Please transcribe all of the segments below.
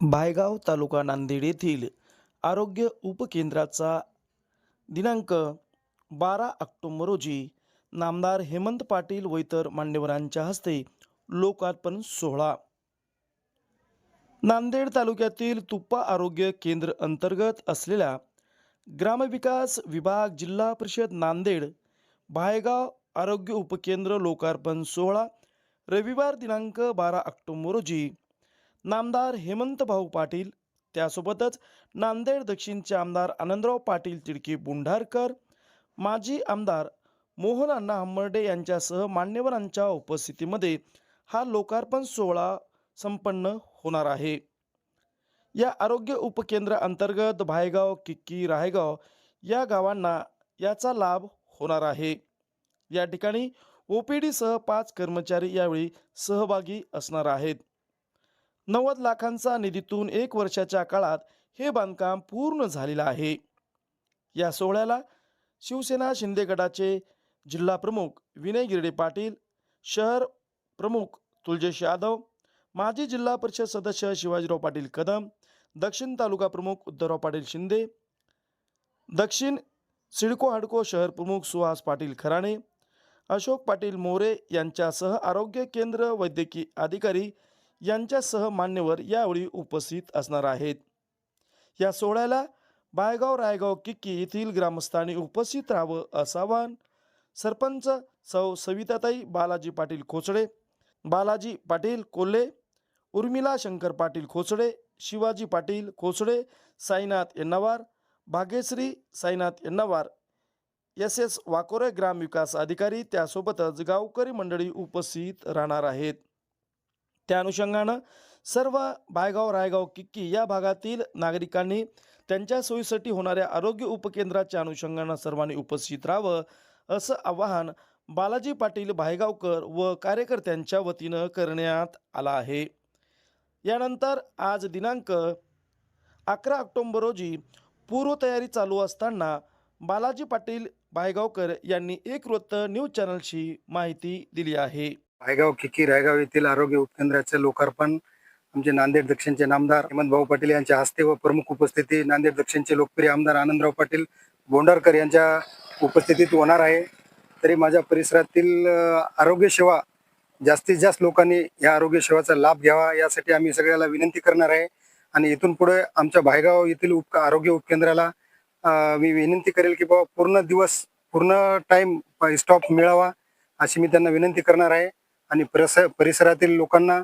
भायगाव तालुका नांदेड येथील आरोग्य उपकेंद्राचा दिनांक बारा ऑक्टोंबर रोजी नामदार हेमंत पाटील व इतर मान्यवरांच्या हस्ते लोकार्पण सोहळा. नांदेड तालुक्यातील तुप्पा आरोग्य केंद्र अंतर्गत असलेल्या ग्रामविकास विभाग जिल्हा परिषद नांदेड भायगाव आरोग्य उपकेंद्र लोकार्पण सोहळा रविवार दिनांक बारा ऑक्टोंबर रोजी नामदार हेमंत भाऊ पाटील त्यासोबतच नांदेड दक्षिणचे आमदार आनंदराव पाटील तिडकी बुंढारकर माजी आमदार मोहन अण्णा हंबर्डे यांच्यासह मान्यवरांच्या उपस्थितीमध्ये हा लोकार्पण सोहळा संपन्न होणार आहे. या आरोग्य उपकेंद्र अंतर्गत भायगाव किक्की राहेगाव या गावांना याचा लाभ होणार आहे. या ठिकाणी ओ पी डीसह पाच कर्मचारी यावेळी सहभागी असणार आहेत. नव्वद लाखांचा निधीतून एक वर्षाच्या काळात हे बांधकाम पूर्ण झालेलं आहे. या सोहळ्याला शिवसेना शिंदे गटाचे जिल्हा प्रमुख विनय गिरडे पाटील शहर प्रमुख तुलजेश यादव माजी जिल्हा परिषद सदस्य शिवाजीराव पाटील कदम दक्षिण तालुका प्रमुख उद्धवराव पाटील शिंदे दक्षिण सिडको हडको शहर प्रमुख सुहास पाटील खराणे अशोक पाटील मोरे यांच्यासह आरोग्य केंद्र वैद्यकीय अधिकारी यांच्यासह मान्यवर यावेळी उपस्थित असणार आहेत. या सोहळ्याला बायगाव रायगाव किक्की येथील ग्रामस्थांनी उपस्थित राहावं असं आवाहन सरपंच सौ सविताताई बालाजी पाटील खोचडे बालाजी पाटील कोल्हे उर्मिला शंकर पाटील खोचडे शिवाजी पाटील खोचडे साईनाथ यन्नावार भाग्यश्री साईनाथ यन्नावार एस एस वाकोरे ग्रामविकास अधिकारी त्यासोबतच गावकरी मंडळी उपस्थित राहणार आहेत. त्या अनुषंगानं सर्व बायगाव रायगाव किक्की या भागातील नागरिकांनी त्यांच्या सोयीसाठी होणाऱ्या आरोग्य उपकेंद्राच्या अनुषंगानं सर्वांनी उपस्थित राहावं असं आवाहन बालाजी पाटील भायगावकर व कार्यकर्त्यांच्या वतीनं करण्यात आलं आहे. यानंतर आज दिनांक अकरा ऑक्टोंबर रोजी पूर्वतयारी चालू असताना बालाजी पाटील भायगावकर यांनी एक वृत्त न्यूज चॅनलशी माहिती दिली आहे. रायगाव किकी रायगाव येथील आरोग्य उपकेंद्राचे लोकार्पण. आमचे नांदेड दक्षिणचे नामदार हेमंत भाऊ पाटील यांच्या हस्ते व प्रमुख उपस्थिती नांदेड दक्षिणचे लोकप्रिय आमदार आनंदराव पाटील बोंडारकर यांच्या उपस्थितीत होणार आहे. तरी माझ्या परिसरातील आरोग्य सेवा जास्तीत जास्त लोकांनी या आरोग्य सेवाचा लाभ घ्यावा यासाठी आम्ही सगळ्याला विनंती करणार आहे. आणि इथून पुढे आमच्या भायगाव येथील उप आरोग्य उपकेंद्राला मी विनंती करेल की बाबा पूर्ण दिवस पूर्ण टाईम स्टॉप मिळावा अशी मी त्यांना विनंती करणार आहे. आणि परिसरातील लोकांना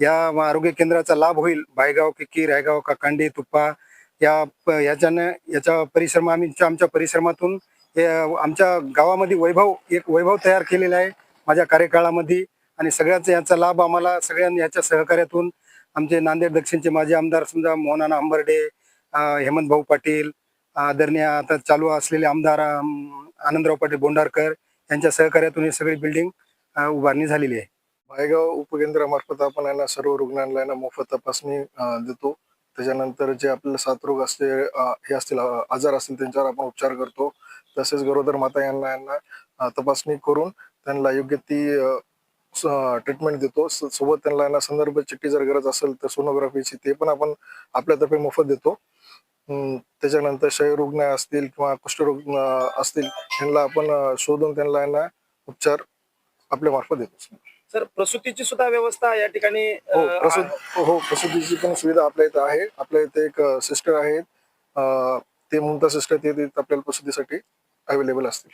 या आरोग्य केंद्राचा लाभ होईल. बायगाव किकी रायगाव काकांडी तुप्पा या प- याच्यानं याच्या परिश्रम आम्ही आमच्या परिश्रमातून आमच्या गावामध्ये वैभव एक वैभव तयार केलेला आहे माझ्या कार्यकाळामध्ये. आणि सगळ्याच याचा लाभ आम्हाला सगळ्यांनी याच्या सहकार्यातून आमचे नांदेड दक्षिणचे माजी आमदार समजा मोहनाना आंबर्डे हेमंत भाऊ पाटील आदरणीय आता चालू असलेले आमदार आनंदराव पाटील बोंडारकर यांच्या सहकार्यातून ही सगळी बिल्डिंग उभारणी झालेली आहे. भायगाव उपकेंद्रामार्फत आपण यांना सर्व रुग्णालयांना मोफत तपासणी देतो. त्याच्यानंतर जे आपल्याला साथरोग असते हे असतील आजार असतील त्यांच्यावर आपण उपचार करतो. तसेच गरोदर माता यांना यांना तपासणी करून त्यांना योग्य ती ट्रीटमेंट देतो. स- सोबत त्यांना यांना संदर्भ चिठ्ठी जर गरज असेल तर सोनोग्राफीची ते पण आपण आपल्यातर्फे मोफत देतो. त्याच्यानंतर क्षयरुग्ण असतील किंवा कुष्ठरोग असतील त्यांना आपण शोधून त्यांना यांना उपचार आपल्या मार्फत देतो सर प्रसूतीची सुद्धा व्यवस्था या ठिकाणी हो प्रसूत हो प्रसूतीची पण सुविधा आपल्या इथं आहे. आपल्या इथे एक सिस्टर आहेत. ते मुमता सिस्टर ते ते आपल्याला प्रसूतीसाठी अवेलेबल असतील.